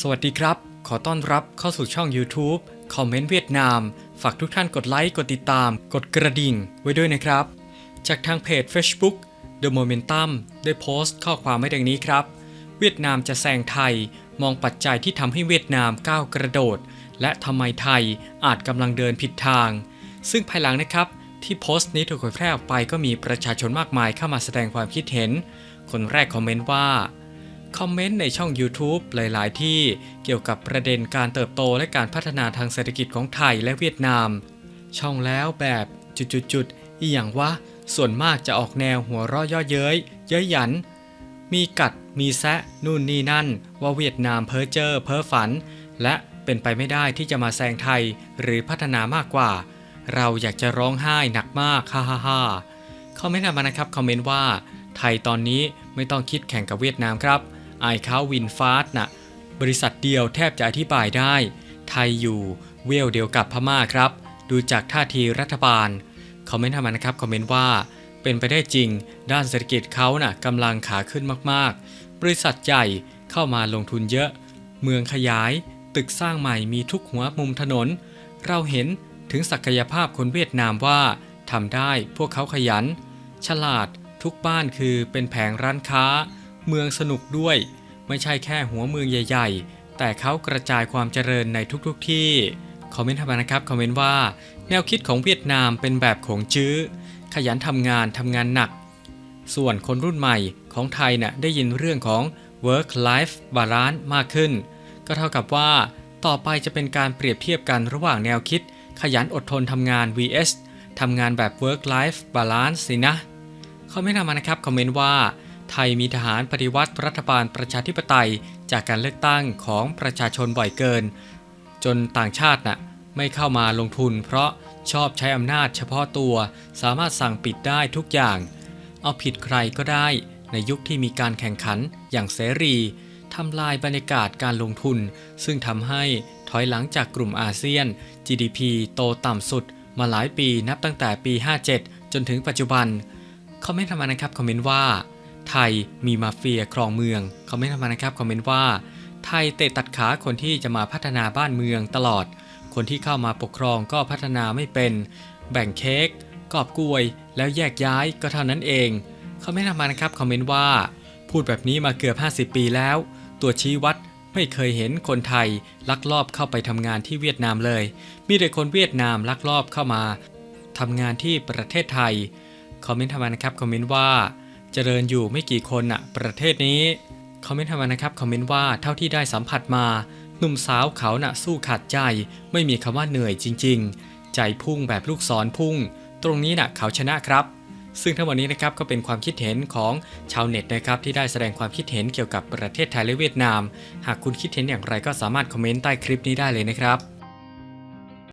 สวัสดีครับ ขอต้อนรับเข้าสู่ช่อง YouTube คอมเมนต์เวียดนาม ฝากทุกท่านกดไลค์ กดติดตาม กดกระดิ่งไว้ด้วยนะครับ จากทางเพจ Facebook The Momentum ได้โพสต์ข้อความไว้ดังนี้ครับ เวียดนามจะแซงไทย มองปัจจัยที่ทำให้เวียดนามก้าวกระโดด และทำไมไทยอาจกำลังเดินผิดทาง ซึ่งภายหลังนะครับ ที่โพสต์นี้ถูกเผยแพร่ออกไปก็มีประชาชนมากมายเข้ามาแสดงความคิดเห็น คนแรกคอมเมนต์ว่า คอมเมนต์ในช่อง YouTube หลาย ๆ ที่เกี่ยวกับประเด็นการเติบโตและการพัฒนาทางเศรษฐกิจของไทยและเวียดนาม ช่องแล้วแบบจุดๆๆอีอย่างว่าส่วนมากจะออกแนวหัวเราะย่อเย้ย เย้ยหยัน มีกัดมีแซะนู่นนี่นั่น ว่าเวียดนามเพ้อเจ้อเพ้อฝัน และเป็นไปไม่ได้ที่จะมาแซงไทยหรือพัฒนามากกว่า เราอยากจะร้องไห้หนักมากฮ่าฮ่าฮ่าคอมเมนต์มานะครับคอมเมนต์ว่าไทยตอนนี้ไม่ต้องคิดแข่งกับเวียดนามครับ ไอเขาวินฟาสน่ะบริษัทเดียวแทบจะอธิบายได้ ไทยอยู่เวลเดียวกับพม่าครับ ดูจากท่าทีรัฐบาล คอมเมนต์มานะครับ คอมเมนต์ว่า เป็นไปได้จริง ด้านเศรษฐกิจเขาน่ะกำลังขาขึ้นมากๆ บริษัทใหญ่เข้ามาลงทุนเยอะ เมืองขยาย ตึกสร้างใหม่มีทุกหัวมุมถนน เราเห็นถึงศักยภาพคนเวียดนามว่าทำได้พวกเขาขยัน ฉลาดทุกบ้านคือเป็นแผงร้านค้า เมืองสนุกด้วย ไม่ใช่แค่หัวเมืองใหญ่ ๆ แต่เขากระจายความเจริญในทุกๆที่ คอมเมนต์ทำมานะครับคอมเมนต์ว่า แนวคิดของเวียดนามเป็นแบบของจื้อ ขยันทำงานทำงานหนัก ส่วนคนรุ่นใหม่ของไทยน่ะได้ยินเรื่องของ work life balance มากขึ้น ก็เท่ากับว่า ต่อไปจะเป็นการเปรียบเทียบกันระหว่างแนวคิด ขยันอดทนทำงาน vs ทำงานแบบ work life balance สินะคอมเมนต์มานะครับ คอมเมนต์ว่า ไทยมีทหารปฏิวัติรัฐบาลประชาธิปไตยจากการเลือกตั้งของประชาชนบ่อยเกิน จนต่างชาติน่ะไม่เข้ามาลงทุน เพราะชอบใช้อำนาจเฉพาะตัว สามารถสั่งปิดได้ทุกอย่าง เอาผิดใครก็ได้ในยุคที่มีการแข่งขันอย่างเสรีทำลายบรรยากาศการลงทุน ซึ่งทำให้ถอยหลังจากกลุ่มอาเซียน GDP โตต่ำสุด มาหลายปีนับตั้งแต่ปี 57 จนถึงปัจจุบันคอมเมนต์ทำมานะครับคอมเมนต์ว่า ไทยมีมาเฟียครองเมืองคอมเมนต์ทำมานะครับคอมเมนต์ว่า ไทยเตะตัดขาคนที่จะมาพัฒนาบ้านเมืองตลอด คนที่เข้ามาปกครองก็พัฒนาไม่เป็น แบ่งเค้กกอบกล้วย แล้วแยกย้ายก็เท่านั้นเองคอมเมนต์ทำมานะครับคอมเมนต์ว่า พูดแบบนี้มาเกือบ 50 ปีแล้ว ตัวชี้วัดไม่เคยเห็นคนไทยลักลอบเข้าไปทำงานที่เวียดนามเลย มีแต่คนเวียดนามลักลอบเข้ามาทำงานที่ประเทศไทย คอมเมนต์ทำมานะครับ คอมเมนต์ว่า เจริญอยู่ไม่กี่คนอะประเทศนี้คอมเมนต์ทำมานะครับคอมเมนต์ว่าเท่าที่ได้สัมผัสมาหนุ่มสาวเขาน่ะสู้ขาดใจ ไม่มีคำว่าเหนื่อยจริง ๆ ใจพุ่งแบบลูกศรพุ่ง ตรงนี้น่ะเขาชนะครับ ซึ่งทั้งหมดนี้นะครับก็เป็นความคิดเห็นของชาวเน็ตนะครับที่ได้แสดงความคิดเห็นเกี่ยวกับประเทศไทยและเวียดนาม หากคุณคิดเห็นอย่างไรก็สามารถคอมเมนต์ใต้คลิปนี้ได้เลยนะครับ